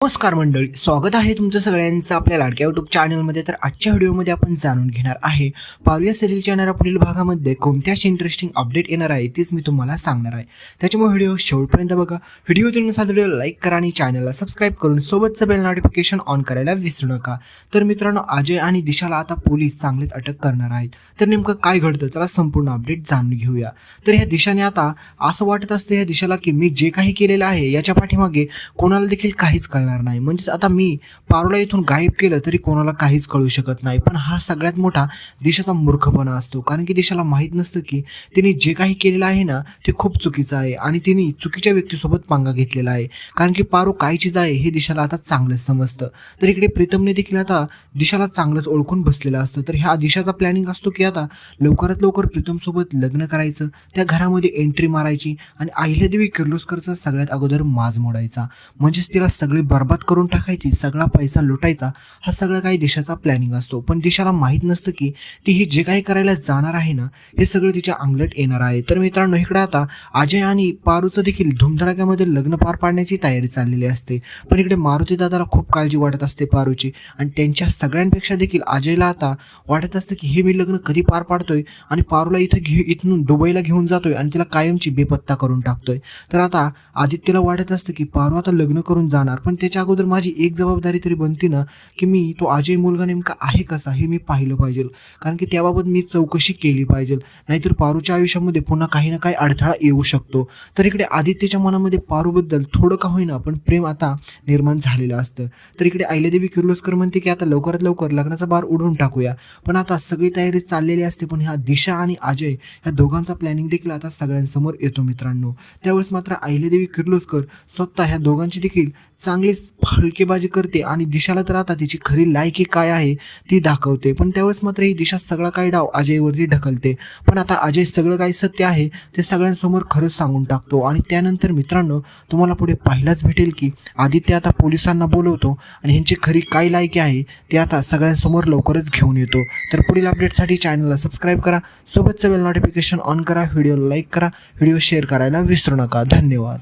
नमस्कार मंडळी स्वागत आहे तुमचं सगळ्यांचं आपल्या लाडक्या युट्यूब चॅनलमध्ये तर आजच्या व्हिडिओमध्ये आपण जाणून घेणार आहे पारुया सिरियलच्या येणाऱ्या पुढील भागामध्ये कोणत्याशी इंटरेस्टिंग अपडेट येणार आहे तेच मी तुम्हाला सांगणार आहे. त्याच्यामुळे व्हिडिओ शेवटपर्यंत बघा. व्हिडिओ तुम्ही व्हिडिओ लाईक करा आणि चॅनलला सबस्क्राईब करून सोबतचं बेल नोटिफिकेशन ऑन करायला विसरू नका. तर मित्रांनो अजय आणि दिशाला आता पोलीस चांगलेच अटक करणार आहेत. तर नेमकं काय घडतं त्याला संपूर्ण अपडेट जाणून घेऊया. तर ह्या दिशाने आता असं वाटत असतं ह्या दिशाला की मी जे काही केलेलं आहे याच्या पाठीमागे कोणाला देखील काहीच कळणार नाही. म्हणजेच आता मी पारोला इथून गायब केलं तरी कोणाला काहीच कळू शकत नाही. पण हा सगळ्यात मोठा दिशाचा मूर्खपणा असतो. कारण की देशाला माहीत नसतं की तिने जे काही केलेलं आहे ना ते खूप चुकीचं आहे. आणि तिने चुकीच्या व्यक्तीसोबत पांगा घेतलेला आहे. कारण की पारो काय चीज आहे हे दिशाला आता चांगलंच समजतं. तर इकडे प्रीतमने देखील आता दिशाला चांगलंच ओळखून बसलेलं असतं. तर ह्या दिशाचा प्लॅनिंग असतो की आता लवकरात लवकर प्रीतमसोबत लग्न करायचं त्या घरामध्ये एंट्री मारायची आणि अहिल्यादेवी किर्लोस्करचा सगळ्यात अगोदर माज मोडायचा. म्हणजेच तिला सगळी बर्बाद करून टाकायची सगळा पैसा लुटायचा हा सगळं काही दिशाचा प्लॅनिंग असतो. पण दिशाला माहीत नसतं की ती ही जे काही करायला जाणार आहे ना हे सगळं तिच्या अंगलट येणार आहे. तर मित्रांनो इकडे आता अजय आणि पारूचं देखील धुमधडाक्यामध्ये लग्न पार पाडण्याची तयारी चाललेली असते. पण इकडे मारुती दादाला खूप काळजी वाटत असते पारूची. आणि त्यांच्या सगळ्यांपेक्षा देखील अजयला आता वाटत असतं की हे मी लग्न कधी पार पाडतोय आणि पारूला इथं घे इथून दुबईला घेऊन जातोय आणि तिला कायमची बेपत्ता करून टाकतोय. तर आता आदित्यला वाटत असतं की पारू आता लग्न करून जाणार पण ते त्याच्या अगोदर माझी एक जबाबदारी तरी बनते ना की मी तो अजय मुलगा नेमका आहे कसा हे मी पाहिलं पाहिजे. कारण की त्याबाबत मी चौकशी केली पाहिजे. नाहीतर पारूच्या आयुष्यामध्ये पुन्हा काही ना काही अडथळा येऊ शकतो. तर इकडे आदित्यच्या मनामध्ये पारूबद्दल थोडं का होईना पण प्रेम आता निर्माण झालेलं असतं. तर इकडे अहिल्यादेवी किर्लोस्कर म्हणते की आता लवकरात लवकर लग्नाचा बार उडवून टाकूया. पण आता सगळी तयारी चाललेली असते पण ह्या दिशा आणि अजय ह्या दोघांचा प्लॅनिंग देखील आता सगळ्यांसमोर येतो मित्रांनो. त्यावेळेस मात्र अहिल्यादेवी किर्लोस्कर स्वतः ह्या दोघांची देखील चांगलीच हलकेबाजी करते आणि दिशाला तर आता तिची खरी लायकी काय आहे ती दाखवते. पण त्यावेळेस मात्र ही दिशा सगळा काही डाव अजयवरती ढकलते. पण आता अजय सगळं काही सत्य आहे ते सगळ्यांसमोर खरंच सांगून टाकतो. आणि त्यानंतर मित्रांनो तुम्हाला पुढे पाहिलाच भेटेल की आदित्य आता पोलिसांना बोलवतो आणि ह्यांची खरी काय लायकी आहे ते आता सगळ्यांसमोर लवकरच घेऊन येतो. तर पुढील अपडेटसाठी चॅनलला सबस्क्राईब करा सोबतचं बेल नोटिफिकेशन ऑन करा व्हिडिओ लाईक करा व्हिडिओ शेअर करायला विसरू नका. धन्यवाद.